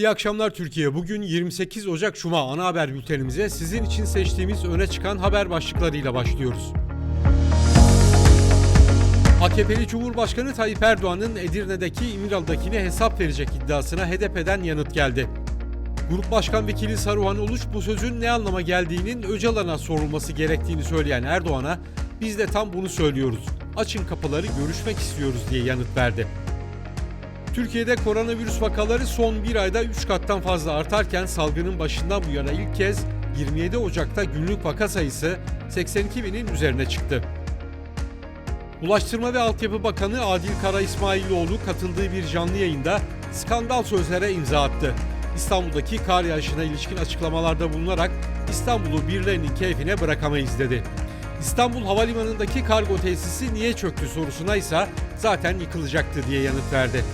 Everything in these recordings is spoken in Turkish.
İyi akşamlar Türkiye. Bugün 28 Ocak Cuma ana haber bültenimize sizin için seçtiğimiz öne çıkan haber başlıklarıyla başlıyoruz. AKP'li Cumhurbaşkanı Tayyip Erdoğan'ın Edirne'deki İmralı'dakine hesap verecek iddiasına HDP'den yanıt geldi. Grup Başkan Vekili Saruhan Uluç bu sözün ne anlama geldiğinin Öcalan'a sorulması gerektiğini söyleyen Erdoğan'a biz de tam bunu söylüyoruz. Açın kapıları görüşmek istiyoruz diye yanıt verdi. Türkiye'de koronavirüs vakaları son bir ayda 3 kattan fazla artarken salgının başından bu yana ilk kez 27 Ocak'ta günlük vaka sayısı 82 binin üzerine çıktı. Ulaştırma ve Altyapı Bakanı Adil Kara İsmailoğlu katıldığı bir canlı yayında skandal sözlere imza attı. İstanbul'daki kar yağışına ilişkin açıklamalarda bulunarak İstanbul'u birilerinin keyfine bırakamayız dedi. İstanbul Havalimanı'ndaki kargo tesisi niye çöktü sorusuna ise zaten yıkılacaktı diye yanıt verdi.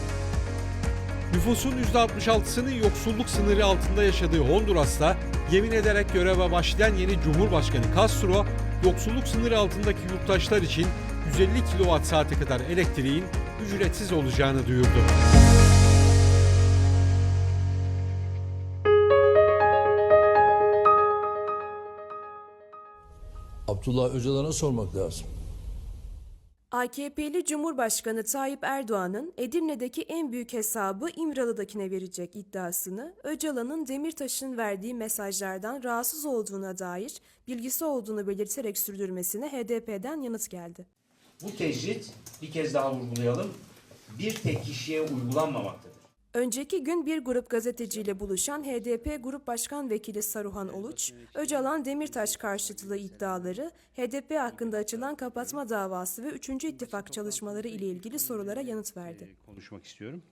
Nüfusun %66'sının yoksulluk sınırı altında yaşadığı Honduras'ta yemin ederek göreve başlayan yeni Cumhurbaşkanı Castro, yoksulluk sınırı altındaki yurttaşlar için 150 kilowatt saate kadar elektriğin ücretsiz olacağını duyurdu. Abdullah Öcalan'a sormak lazım. AKP'li Cumhurbaşkanı Tayyip Erdoğan'ın Edirne'deki en büyük hesabı İmralı'dakine verecek iddiasını, Öcalan'ın Demirtaş'ın verdiği mesajlardan rahatsız olduğuna dair bilgisi olduğunu belirterek sürdürmesine HDP'den yanıt geldi. Bu tecrit bir kez daha vurgulayalım bir tek kişiye uygulanmamaktadır. Önceki gün bir grup gazeteciyle buluşan HDP Grup Başkan Vekili Saruhan Uluç, Öcalan Demirtaş karşıtlığı iddiaları, HDP hakkında açılan kapatma davası ve 3. ittifak çalışmaları ile ilgili sorulara yanıt verdi. konuşmak istiyorum.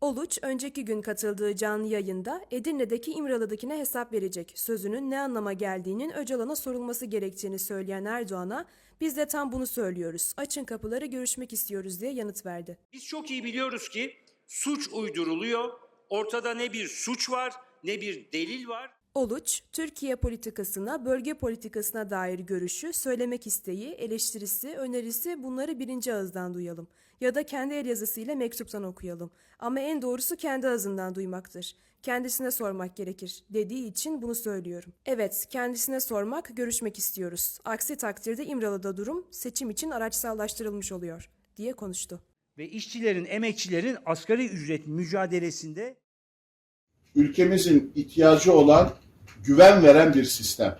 Oluç, önceki gün katıldığı canlı yayında Edirne'deki İmralı'dakine hesap verecek sözünün ne anlama geldiğinin Öcalan'a sorulması gerektiğini söyleyen Erdoğan'a biz de tam bunu söylüyoruz. Açın kapıları görüşmek istiyoruz diye yanıt verdi. Biz çok iyi biliyoruz ki suç uyduruluyor. Ortada ne bir suç var ne bir delil var. Oluç, Türkiye politikasına, bölge politikasına dair görüşü, söylemek isteği, eleştirisi, önerisi bunları birinci ağızdan duyalım. Ya da kendi el yazısıyla mektuptan okuyalım. Ama en doğrusu kendi ağzından duymaktır. Kendisine sormak gerekir dediği için bunu söylüyorum. Evet, kendisine sormak, görüşmek istiyoruz. Aksi takdirde İmralı'da durum seçim için araçsallaştırılmış oluyor diye konuştu. Ve işçilerin, emekçilerin asgari ücret mücadelesinde ülkemizin ihtiyacı olan güven veren bir sistem.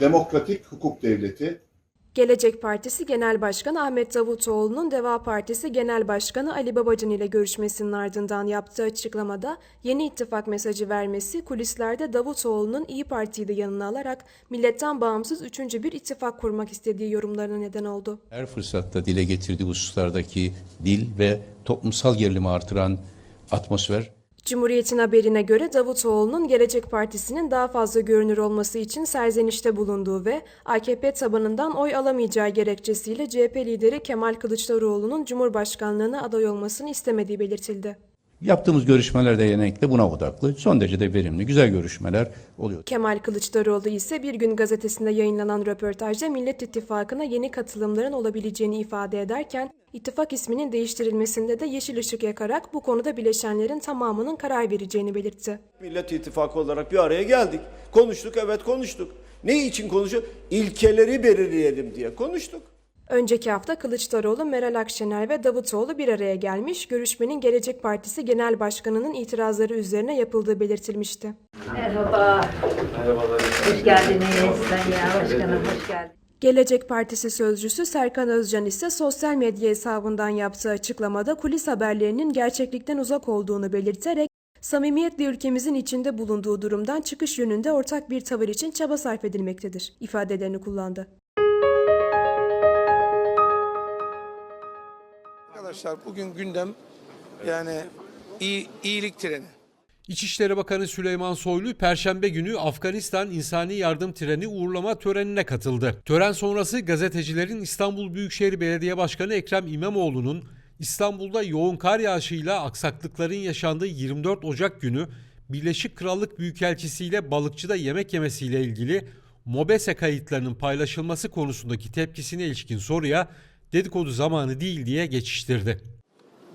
Demokratik hukuk devleti, Gelecek Partisi Genel Başkanı Ahmet Davutoğlu'nun Deva Partisi Genel Başkanı Ali Babacan ile görüşmesinin ardından yaptığı açıklamada yeni ittifak mesajı vermesi kulislerde Davutoğlu'nun İyi Parti'yi de yanına alarak milletten bağımsız üçüncü bir ittifak kurmak istediği yorumlarına neden oldu. Her fırsatta dile getirdiği hususlardaki dil ve toplumsal gerilimi artıran atmosfer Cumhuriyet'in haberine göre Davutoğlu'nun Gelecek Partisi'nin daha fazla görünür olması için serzenişte bulunduğu ve AKP tabanından oy alamayacağı gerekçesiyle CHP lideri Kemal Kılıçdaroğlu'nun Cumhurbaşkanlığına aday olmasını istemediği belirtildi. Yaptığımız görüşmelerde genellikle buna odaklı. Son derece de verimli, güzel görüşmeler oluyor. Kemal Kılıçdaroğlu ise Bir Gün gazetesinde yayınlanan röportajda Millet İttifakı'na yeni katılımların olabileceğini ifade ederken, ittifak isminin değiştirilmesinde de yeşil ışık yakarak bu konuda bileşenlerin tamamının karar vereceğini belirtti. Millet İttifakı olarak bir araya geldik. Konuştuk, evet konuştuk. Ne için konuşuyor? İlkeleri belirleyelim diye konuştuk. Önceki hafta Kılıçdaroğlu, Meral Akşener ve Davutoğlu bir araya gelmiş, görüşmenin Gelecek Partisi Genel Başkanı'nın itirazları üzerine yapıldığı belirtilmişti. Merhaba. Merhabalar. Hoş geldiniz Sayın Başkanım, hoş geldiniz. Gelecek Partisi sözcüsü Serkan Özcan ise sosyal medya hesabından yaptığı açıklamada kulis haberlerinin gerçeklikten uzak olduğunu belirterek samimiyetle ülkemizin içinde bulunduğu durumdan çıkış yönünde ortak bir tavır için çaba sarf edilmektedir ifadelerini kullandı. Arkadaşlar bugün gündem yani iyi, iyilik treni. İçişleri Bakanı Süleyman Soylu Perşembe günü Afganistan İnsani Yardım Treni uğurlama törenine katıldı. Tören sonrası gazetecilerin İstanbul Büyükşehir Belediye Başkanı Ekrem İmamoğlu'nun İstanbul'da yoğun kar yağışıyla aksaklıkların yaşandığı 24 Ocak günü Birleşik Krallık Büyükelçisi ile balıkçıda yemek yemesiyle ilgili MOBESE kayıtlarının paylaşılması konusundaki tepkisine ilişkin soruya dedikodu zamanı değil diye geçiştirdi.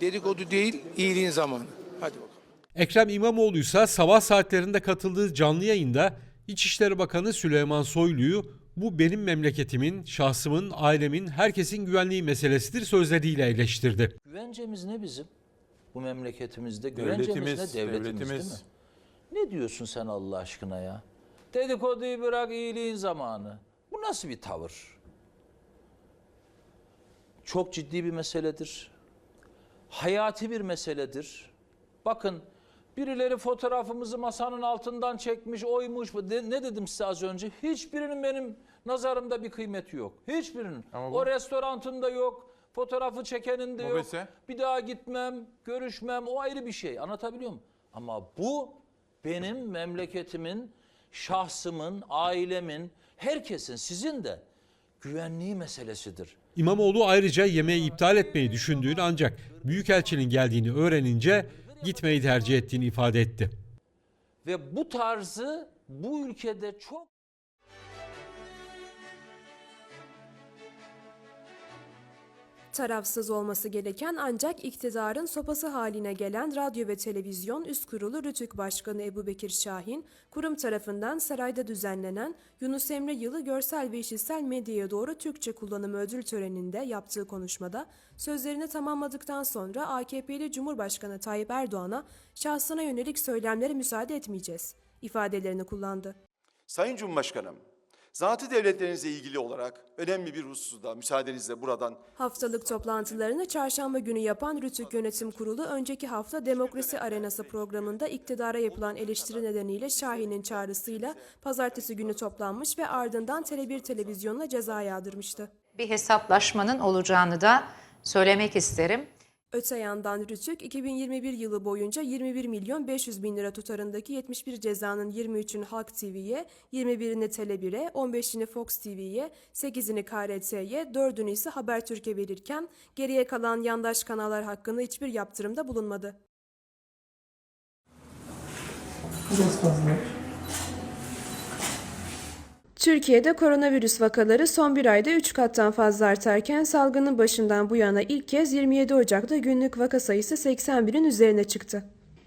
Dedikodu değil, iyiliğin zamanı. Hadi bakalım. Ekrem İmamoğlu ise sabah saatlerinde katıldığı canlı yayında İçişleri Bakanı Süleyman Soylu'yu bu benim memleketimin, şahsımın, ailemin, herkesin güvenliği meselesidir sözleriyle eleştirdi. Güvencemiz ne bizim? Bu memleketimizde güvencemiz ne? Devletimiz, değil mi? Ne diyorsun sen Allah aşkına ya? Dedikoduyu bırak iyiliğin zamanı. Bu nasıl bir tavır? Çok ciddi bir meseledir. Hayati bir meseledir. Bakın birileri fotoğrafımızı masanın altından çekmiş, oymuş. Ne dedim size az önce? Hiçbirinin benim nazarımda bir kıymeti yok. Hiçbirinin. O restorantında yok. Fotoğrafı çekenin de yok. Mobese? Bir daha gitmem, görüşmem. O ayrı bir şey. Anlatabiliyor muyum? Ama bu benim memleketimin, şahsımın, ailemin, herkesin, sizin de güvenliği meselesidir. İmamoğlu ayrıca yemeği iptal etmeyi düşündüğünü ancak Büyükelçinin geldiğini öğrenince gitmeyi tercih ettiğini ifade etti. Ve bu tarzı bu ülkede çok Tarafsız olması gereken ancak iktidarın sopası haline gelen Radyo ve Televizyon Üst Kurulu Rütük Başkanı Ebu Bekir Şahin, kurum tarafından sarayda düzenlenen Yunus Emre Yılı Görsel ve İşitsel Medyaya Doğru Türkçe Kullanımı Ödül Töreni'nde yaptığı konuşmada sözlerini tamamladıktan sonra AKP'li Cumhurbaşkanı Tayyip Erdoğan'a şahsına yönelik söylemlere müsaade etmeyeceğiz ifadelerini kullandı. Sayın Cumhurbaşkanım, zatı devletlerinizle ilgili olarak önemli bir hususta müsaadenizle buradan Haftalık toplantılarını çarşamba günü yapan Rütük Yönetim Kurulu önceki hafta Demokrasi Arenası programında iktidara yapılan eleştiri nedeniyle Şahin'in çağrısıyla pazartesi günü toplanmış ve ardından Tele1 televizyonuna ceza yağdırmıştı. Bir hesaplaşmanın olacağını da söylemek isterim. Öte yandan Rütük 2021 yılı boyunca 21 milyon 500 bin lira tutarındaki 71 cezanın 23'ünü Halk TV'ye, 21'ini Tele1'e, 15'ini Fox TV'ye, 8'ini KRT'ye, 4'ünü ise Habertürk'e verirken geriye kalan yandaş kanallar hakkında hiçbir yaptırımda bulunmadı. Türkiye'de koronavirüs vakaları son bir ayda 3 kattan fazla artarken salgının başından bu yana ilk kez 27 Ocak'ta günlük vaka sayısı 81'in üzerine çıktı.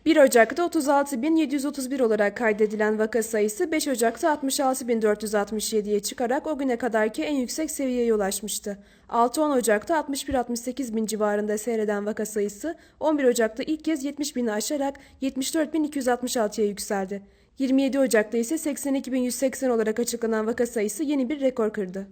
1 Ocak'ta 36.731 olarak kaydedilen vaka sayısı 5 Ocak'ta 66.467'ye çıkarak o güne kadarki en yüksek seviyeye ulaşmıştı. 6-10 Ocak'ta 61-68 bin civarında seyreden vaka sayısı 11 Ocak'ta ilk kez 70 bini aşarak 74.266'ya yükseldi. 27 Ocak'ta ise 82.180 olarak açıklanan vaka sayısı yeni bir rekor kırdı.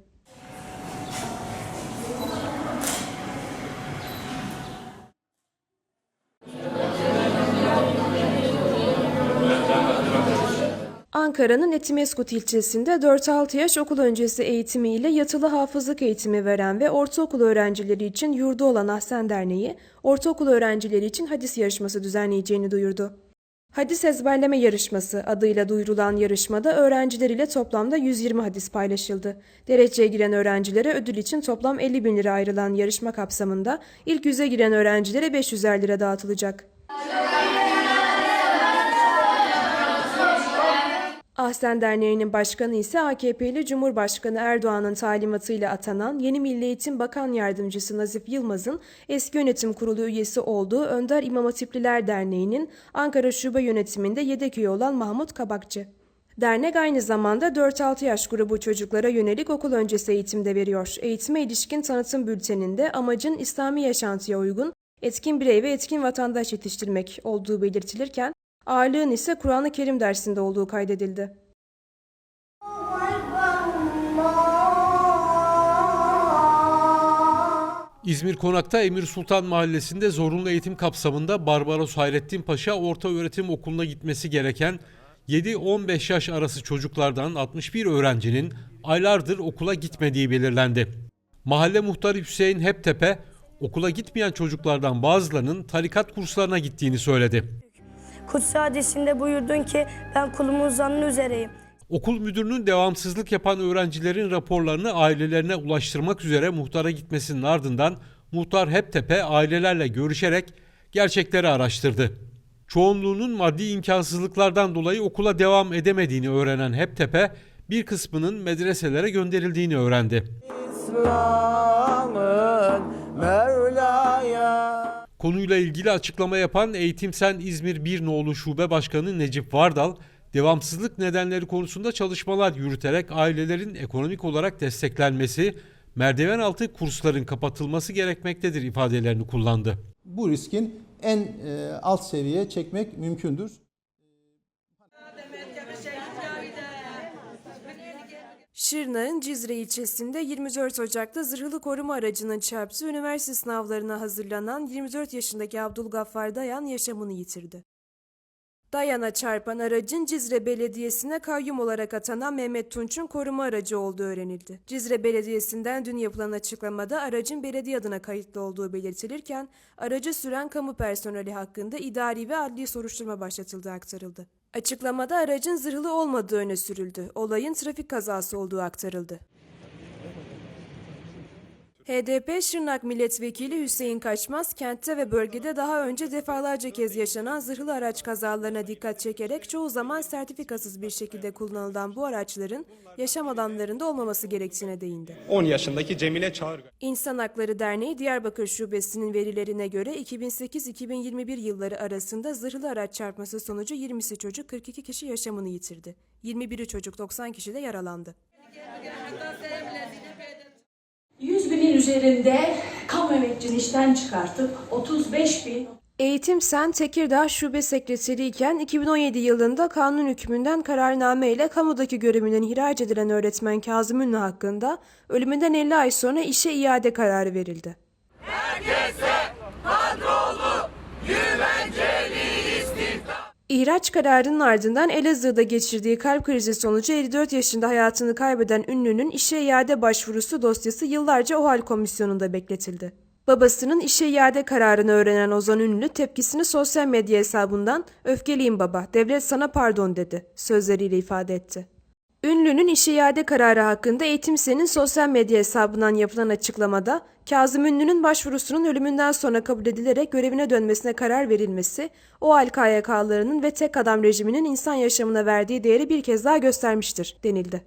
Ankara'nın Etimeskut ilçesinde 4-6 yaş okul öncesi eğitimiyle yatılı hafızlık eğitimi veren ve ortaokul öğrencileri için yurdu olan Ahsen Derneği, ortaokul öğrencileri için hadis yarışması düzenleyeceğini duyurdu. Hadis ezberleme yarışması adıyla duyurulan yarışmada öğrenciler ile toplamda 120 hadis paylaşıldı. Dereceye giren öğrencilere ödül için toplam 50 bin lira ayrılan yarışma kapsamında ilk yüze giren öğrencilere 500'er lira dağıtılacak. Ahsen Derneği'nin başkanı ise AKP'li Cumhurbaşkanı Erdoğan'ın talimatıyla atanan yeni Milli Eğitim Bakan Yardımcısı Nazif Yılmaz'ın eski yönetim kurulu üyesi olduğu Önder İmam Hatipliler Derneği'nin Ankara Şube yönetiminde yedek üye olan Mahmut Kabakçı. Dernek aynı zamanda 4-6 yaş grubu çocuklara yönelik okul öncesi eğitimde veriyor. Eğitime ilişkin tanıtım bülteninde amacın İslami yaşantıya uygun, etkin birey ve etkin vatandaş yetiştirmek olduğu belirtilirken, ağırlığın ise Kur'an-ı Kerim dersinde olduğu kaydedildi. İzmir Konak'ta Emir Sultan Mahallesi'nde zorunlu eğitim kapsamında Barbaros Hayrettin Paşa Orta Öğretim Okulu'na gitmesi gereken 7-15 yaş arası çocuklardan 61 öğrencinin aylardır okula gitmediği belirlendi. Mahalle muhtarı Hüseyin Heptepe, okula gitmeyen çocuklardan bazılarının tarikat kurslarına gittiğini söyledi. Kutsi hadisinde buyurdun ki ben kulumun zannı üzereyim. Okul müdürünün devamsızlık yapan öğrencilerin raporlarını ailelerine ulaştırmak üzere muhtara gitmesinin ardından muhtar Heptepe ailelerle görüşerek gerçekleri araştırdı. Çoğunluğunun maddi imkansızlıklardan dolayı okula devam edemediğini öğrenen Heptepe bir kısmının medreselere gönderildiğini öğrendi. Konuyla ilgili açıklama yapan Eğitim Sen İzmir 1 Nolu Şube Başkanı Necip Vardal, devamsızlık nedenleri konusunda çalışmalar yürüterek ailelerin ekonomik olarak desteklenmesi, merdiven altı kursların kapatılması gerekmektedir ifadelerini kullandı. Bu riskin en e, alt seviyeye çekmek mümkündür. Şırnak'ın Cizre ilçesinde 24 Ocak'ta zırhlı koruma aracının çarptığı üniversite sınavlarına hazırlanan 24 yaşındaki Abdülgaffar Dayan yaşamını yitirdi. Dayan'a çarpan aracın Cizre Belediyesi'ne kayyum olarak atanan Mehmet Tunç'un koruma aracı olduğu öğrenildi. Cizre Belediyesi'nden dün yapılan açıklamada aracın belediye adına kayıtlı olduğu belirtilirken aracı süren kamu personeli hakkında idari ve adli soruşturma başlatıldığı aktarıldı. Açıklamada aracın zırhlı olmadığı öne sürüldü. Olayın trafik kazası olduğu aktarıldı. HDP Şırnak Milletvekili Hüseyin Kaçmaz, kentte ve bölgede daha önce defalarca kez yaşanan zırhlı araç kazalarına dikkat çekerek çoğu zaman sertifikasız bir şekilde kullanılan bu araçların yaşam alanlarında olmaması gerektiğine değindi. 10 yaşındaki Cemile Çağır. İnsan Hakları Derneği Diyarbakır Şubesi'nin verilerine göre 2008-2021 yılları arasında zırhlı araç çarpması sonucu 20'si çocuk 42 kişi yaşamını yitirdi. 21'i çocuk 90 kişi de yaralandı. 100 binin üzerinde kamu emekçini işten çıkartıp 35 bin Eğitim Sen Tekirdağ Şube Sekreteri iken 2017 yılında kanun hükmünden kararname ile kamudaki görevinden ihraç edilen öğretmen Kazım Ünlü hakkında ölümünden 50 ay sonra işe iade kararı verildi. İhraç kararının ardından Elazığ'da geçirdiği kalp krizi sonucu 54 yaşında hayatını kaybeden ünlünün işe iade başvurusu dosyası yıllarca OHAL komisyonunda bekletildi. Babasının işe iade kararını öğrenen Ozan Ünlü tepkisini sosyal medya hesabından "Öfkeliyim baba, devlet sana pardon." dedi sözleriyle ifade etti. Ünlünün işe iade kararı hakkında Eğitim Sen'in sosyal medya hesabından yapılan açıklamada Kazım Ünlü'nün başvurusunun ölümünden sonra kabul edilerek görevine dönmesine karar verilmesi, o KYK'larının ve tek adam rejiminin insan yaşamına verdiği değeri bir kez daha göstermiştir denildi.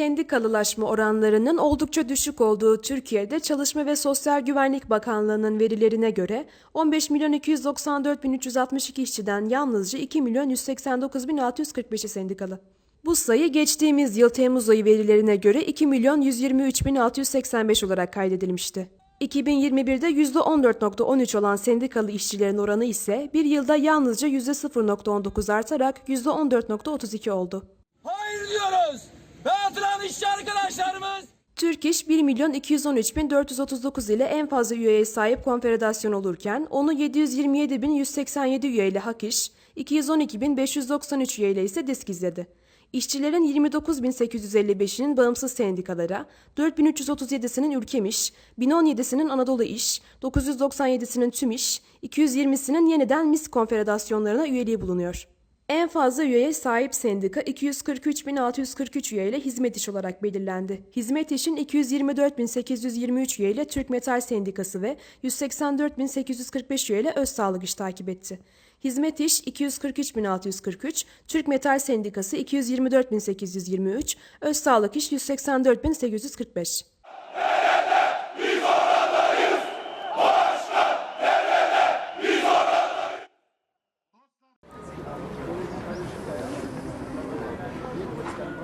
Sendikalılaşma oranlarının oldukça düşük olduğu Türkiye'de Çalışma ve Sosyal Güvenlik Bakanlığı'nın verilerine göre 15 milyon 294 bin 362 işçiden yalnızca 2 milyon 189 bin 645'i sendikalı. Bu sayı geçtiğimiz yıl Temmuz ayı verilerine göre 2 milyon 123 bin 685 olarak kaydedilmişti. 2021'de %14.13 olan sendikalı işçilerin oranı ise bir yılda yalnızca %0.19 artarak %14.32 oldu. Hayır diyoruz. Dağıtılan işçi arkadaşlarımız. Türk İş 1 milyon 213 bin 439 ile en fazla üyeye sahip konfederasyon olurken onu 727 bin 187 üyeyle Hak İş, 212 bin 593 üyeyle ise disk izledi. İşçilerin 29.855'inin bağımsız sendikalara, 4.337'sinin Ülkem İş, 1017'sinin Anadolu İş, 997'sinin Tüm İş, 220'sinin yeniden MİS konfederasyonlarına üyeliği bulunuyor. En fazla üyeye sahip sendika 243.643 üyeyle Hizmet İş olarak belirlendi. Hizmet İş'in 224.823 üyeyle Türk Metal Sendikası ve 184.845 üyeyle Öz Sağlık İş takip etti. Hizmet İş 243.643, Türk Metal Sendikası 224.823, Öz Sağlık İş 184.845.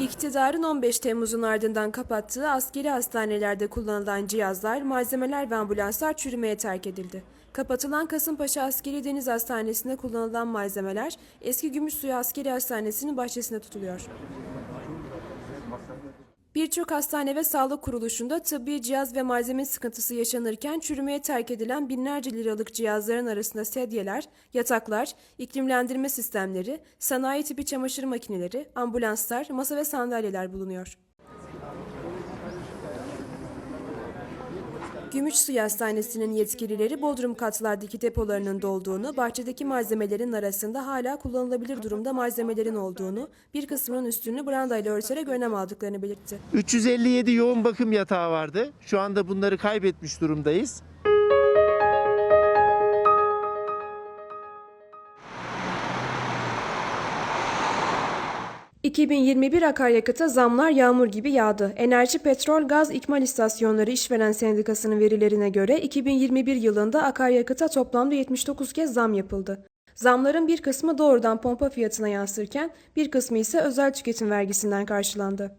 İktidarın 15 Temmuz'un ardından kapattığı askeri hastanelerde kullanılan cihazlar, malzemeler ve ambulanslar çürümeye terk edildi. Kapatılan Kasımpaşa Askeri Deniz Hastanesi'nde kullanılan malzemeler eski Gümüşsuyu Askeri Hastanesi'nin bahçesinde tutuluyor. Birçok hastane ve sağlık kuruluşunda tıbbi cihaz ve malzeme sıkıntısı yaşanırken çürümeye terk edilen binlerce liralık cihazların arasında sedyeler, yataklar, iklimlendirme sistemleri, sanayi tipi çamaşır makineleri, ambulanslar, masa ve sandalyeler bulunuyor. Gümüşsuyu Hastanesi'nin yetkilileri Bodrum katlardaki depolarının dolduğunu, bahçedeki malzemelerin arasında hala kullanılabilir durumda malzemelerin olduğunu, bir kısmının üstünü brandayla örterek önlem aldıklarını belirtti. 357 yoğun bakım yatağı vardı. Şu anda bunları kaybetmiş durumdayız. 2021 akaryakıta zamlar yağmur gibi yağdı. Enerji, Petrol, Gaz İkmal İstasyonları İşveren Sendikası'nın verilerine göre 2021 yılında akaryakıta toplamda 79 kez zam yapıldı. Zamların bir kısmı doğrudan pompa fiyatına yansırken bir kısmı ise özel tüketim vergisinden karşılandı.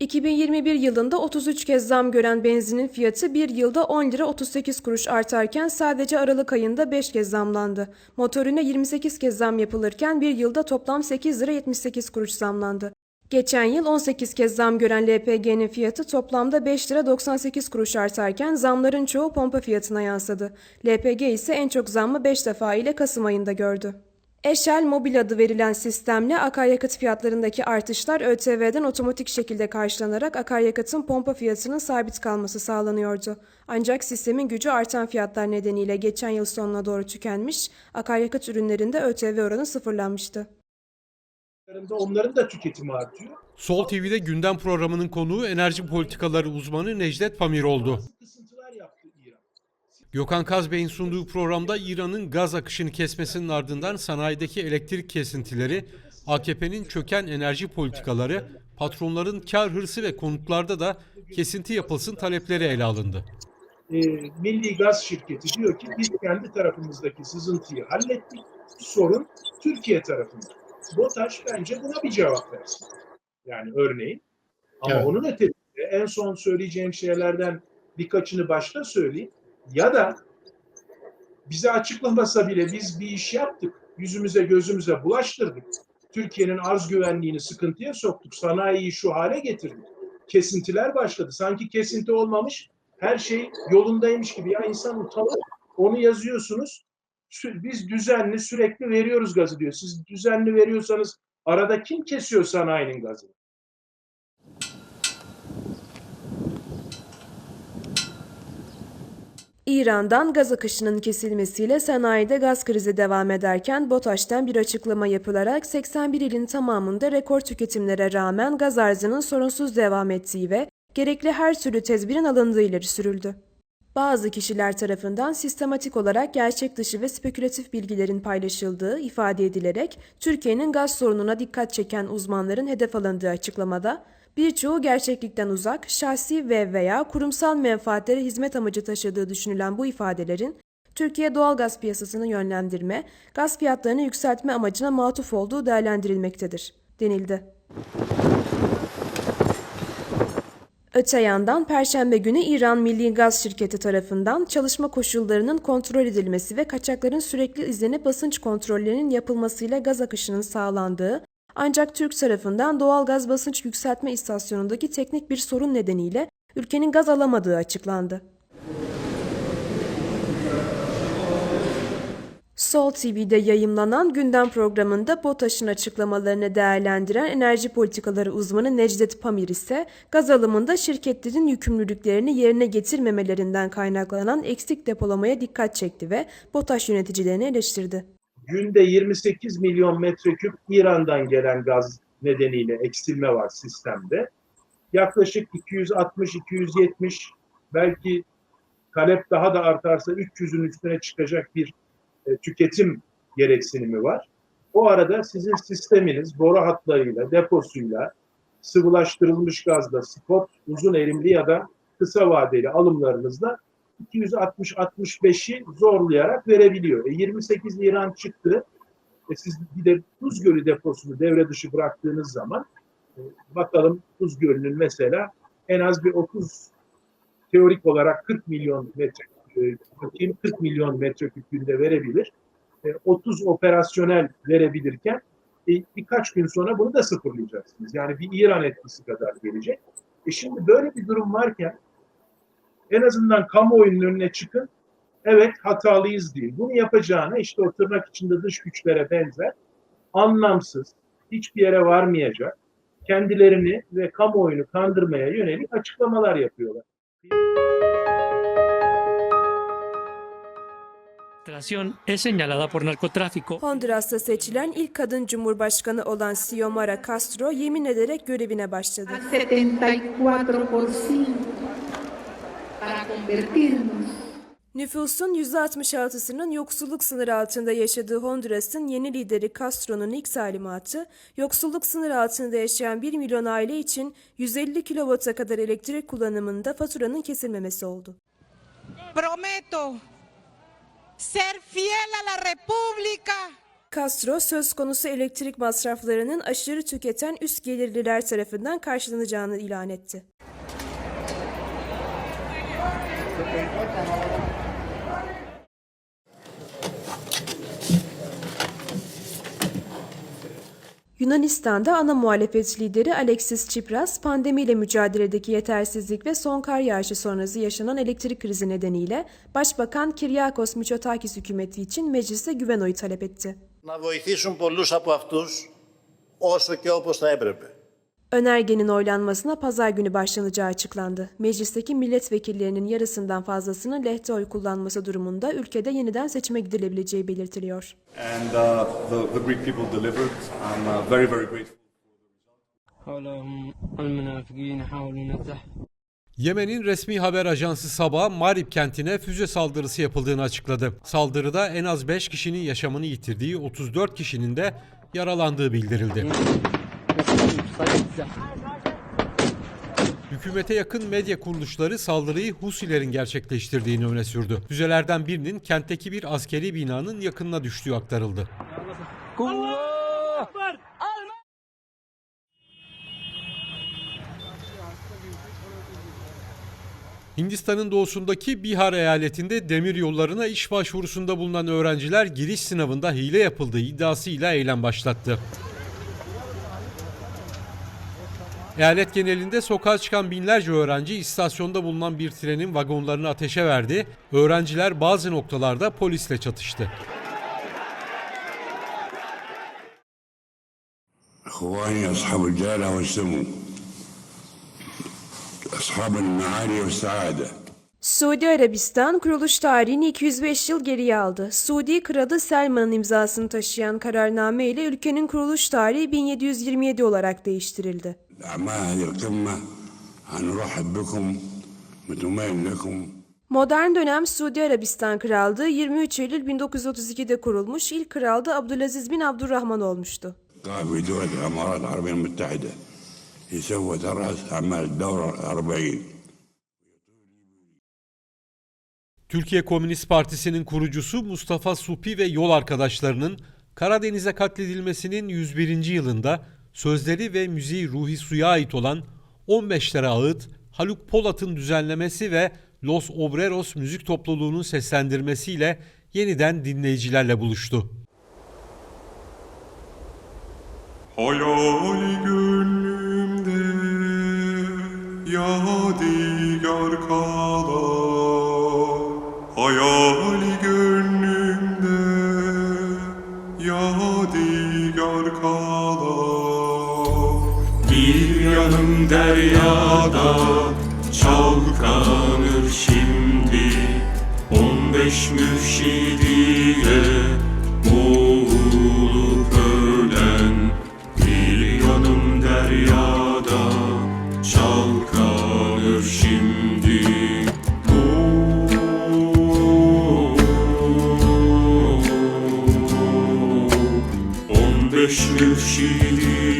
2021 yılında 33 kez zam gören benzinin fiyatı bir yılda 10 lira 38 kuruş artarken sadece Aralık ayında 5 kez zamlandı. Motorine 28 kez zam yapılırken bir yılda toplam 8 lira 78 kuruş zamlandı. Geçen yıl 18 kez zam gören LPG'nin fiyatı toplamda 5 lira 98 kuruş artarken zamların çoğu pompa fiyatına yansıdı. LPG ise en çok zammı 5 defa ile Kasım ayında gördü. Eşel Mobil adı verilen sistemle akaryakıt fiyatlarındaki artışlar ÖTV'den otomatik şekilde karşılanarak akaryakıtın pompa fiyatının sabit kalması sağlanıyordu. Ancak sistemin gücü artan fiyatlar nedeniyle geçen yıl sonuna doğru tükenmiş, akaryakıt ürünlerinde ÖTV oranı sıfırlanmıştı. Onların da tüketimi artıyor. Sol TV'de gündem programının konuğu enerji politikaları uzmanı Necdet Pamir oldu. Gökhan Kazbey'in sunduğu programda İran'ın gaz akışını kesmesinin ardından sanayideki elektrik kesintileri, AKP'nin çöken enerji politikaları, patronların kar hırsı ve konutlarda da kesinti yapılsın talepleri ele alındı. Ee, Milli Gaz Şirketi diyor ki biz kendi tarafımızdaki sızıntıyı hallettik. Sorun Türkiye tarafında. BOTAŞ bence buna bir cevap versin. Yani örneğin. Ama Evet. onun ötesinde en son söyleyeceğim şeylerden birkaçını başta söyleyeyim. Ya da bize açıklamasa bile biz bir iş yaptık. Yüzümüze gözümüze bulaştırdık. Türkiye'nin arz güvenliğini sıkıntıya soktuk. Sanayiyi şu hale getirdik. Kesintiler başladı. Sanki kesinti olmamış her şey yolundaymış gibi. Ya insan utanır. Onu yazıyorsunuz. Biz düzenli sürekli veriyoruz gazı diyor. Siz düzenli veriyorsanız arada kim kesiyor sanayinin gazını? İran'dan gaz akışının kesilmesiyle sanayide gaz krizi devam ederken BOTAŞ'tan bir açıklama yapılarak 81 ilin tamamında rekor tüketimlere rağmen gaz arzının sorunsuz devam ettiği ve gerekli her türlü tedbirin alındığı ileri sürüldü. Bazı kişiler tarafından sistematik olarak gerçek dışı ve spekülatif bilgilerin paylaşıldığı ifade edilerek Türkiye'nin gaz sorununa dikkat çeken uzmanların hedef alındığı açıklamada birçoğu gerçeklikten uzak, şahsi ve veya kurumsal menfaatlere hizmet amacı taşıdığı düşünülen bu ifadelerin Türkiye doğal gaz piyasasını yönlendirme, gaz fiyatlarını yükseltme amacına matuf olduğu değerlendirilmektedir, denildi. Öte yandan Perşembe günü İran Milli Gaz Şirketi tarafından çalışma koşullarının kontrol edilmesi ve kaçakların sürekli izlenip basınç kontrollerinin yapılmasıyla gaz akışının sağlandığı ancak Türk tarafından doğal gaz basınç yükseltme istasyonundaki teknik bir sorun nedeniyle ülkenin gaz alamadığı açıklandı. Sol TV'de yayımlanan gündem programında BOTAŞ'ın açıklamalarını değerlendiren enerji politikaları uzmanı Necdet Pamir ise gaz alımında şirketlerin yükümlülüklerini yerine getirmemelerinden kaynaklanan eksik depolamaya dikkat çekti ve BOTAŞ yöneticilerini eleştirdi. Günde 28 milyon metreküp İran'dan gelen gaz nedeniyle eksilme var sistemde. Yaklaşık 260-270 belki talep daha da artarsa 300'ün üstüne çıkacak bir e, tüketim gereksinimi var. O arada sizin sisteminiz boru hatlarıyla, deposuyla, sıvılaştırılmış gazla, spot, uzun erimli ya da kısa vadeli alımlarınızla 260-65'i zorlayarak verebiliyor. E 28 İran çıktı. E siz bir de Tuz Gölü deposunu devre dışı bıraktığınız zaman e, bakalım Tuz Gölü'nün mesela en az bir 30 teorik olarak 40 milyon metre e, bakayım 40 milyon metreküp günde verebilir. E, 30 operasyonel verebilirken e, birkaç gün sonra bunu da sıfırlayacaksınız. Yani bir İran etkisi kadar gelecek. E şimdi böyle bir durum varken en azından kamuoyunun önüne çıkın. Evet hatalıyız değil. Bunu yapacağına işte o tırnak içinde dış güçlere benzer anlamsız, hiçbir yere varmayacak, kendilerini ve kamuoyunu kandırmaya yönelik açıklamalar yapıyorlar. es señalada por narcotráfico. Honduras'ta seçilen ilk kadın cumhurbaşkanı olan Xiomara Castro yemin ederek görevine başladı. 74% para convertirnos Nüfusun %66'sının yoksulluk sınırı altında yaşadığı Honduras'ın yeni lideri Castro'nun ilk talimatı, yoksulluk sınırı altında yaşayan 1 milyon aile için 150 kilovata kadar elektrik kullanımında faturanın kesilmemesi oldu. Prometo ser fiel a la República. Castro söz konusu elektrik masraflarının aşırı tüketen üst gelirliler tarafından karşılanacağını ilan etti. Yunanistan'da ana muhalefet lideri Alexis Tsipras, pandemiyle mücadeledeki yetersizlik ve son kar yağışı sonrası yaşanan elektrik krizi nedeniyle Başbakan Kiryakos Mitsotakis hükümeti için meclise güven oyu talep etti. να βοηθήσουν πολλούς από αυτούς όσο και όπως θα έπρεπε. Önergenin oylanmasına pazar günü başlanacağı açıklandı. Meclisteki milletvekillerinin yarısından fazlasının lehte oy kullanması durumunda ülkede yeniden seçime gidilebileceği belirtiliyor. and uh, the, the Greek people delivered. I'm uh, very, very grateful. Yemen'in resmi haber ajansı Sabah, Marib kentine füze saldırısı yapıldığını açıkladı. Saldırıda en az 5 kişinin yaşamını yitirdiği, 34 kişinin de yaralandığı bildirildi. Hükümete yakın medya kuruluşları saldırıyı Husilerin gerçekleştirdiğini öne sürdü. Füzelerden birinin kentteki bir askeri binanın yakınına düştüğü aktarıldı. Hindistan'ın doğusundaki Bihar eyaletinde demir yollarına iş başvurusunda bulunan öğrenciler giriş sınavında hile yapıldığı iddiasıyla eylem başlattı. Eyalet genelinde sokağa çıkan binlerce öğrenci istasyonda bulunan bir trenin vagonlarını ateşe verdi. Öğrenciler bazı noktalarda polisle çatıştı. اخواني اصحاب الجاله والسمو اصحاب المعالي والسعاده Suudi Arabistan kuruluş tarihini 205 yıl geriye aldı. Suudi Kralı Selman'ın imzasını taşıyan kararname ile ülkenin kuruluş tarihi 1727 olarak değiştirildi. اعمال هذه القمه ان نرحب بكم متمين لكم Modern dönem Suudi Arabistan Krallığı 23 Eylül 1932'de kurulmuş ilk kral da Abdülaziz bin Abdurrahman olmuştu. قائد دول الامارات العربيه المتحده يسوى راس اعمال الدوره الاربعين Türkiye Komünist Partisi'nin kurucusu Mustafa Supi ve yol arkadaşlarının Karadeniz'e katledilmesinin 101. yılında sözleri ve müziği Ruhi Su'ya ait olan 15 lira ağıt, Haluk Polat'ın düzenlemesi ve Los Obreros müzik topluluğunun seslendirmesiyle yeniden dinleyicilerle buluştu. Hayali gönlümde yadigar kalar deryada çalkanır şimdi On beş mürşidiye boğulup ölen Bir yanım deryada çalkanır şimdi. On beş mürşidiye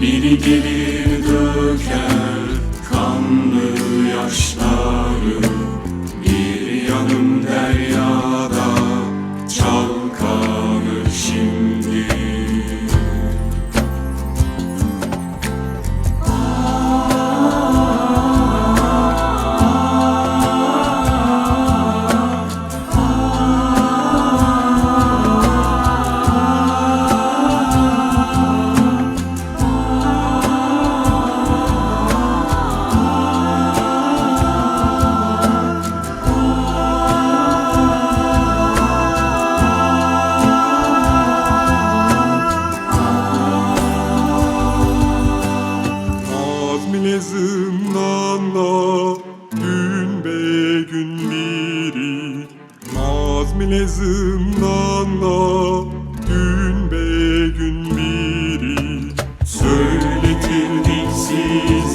Biri gelir döker kanlı yaşları zindana Gün be gün biri Söyletirdik siz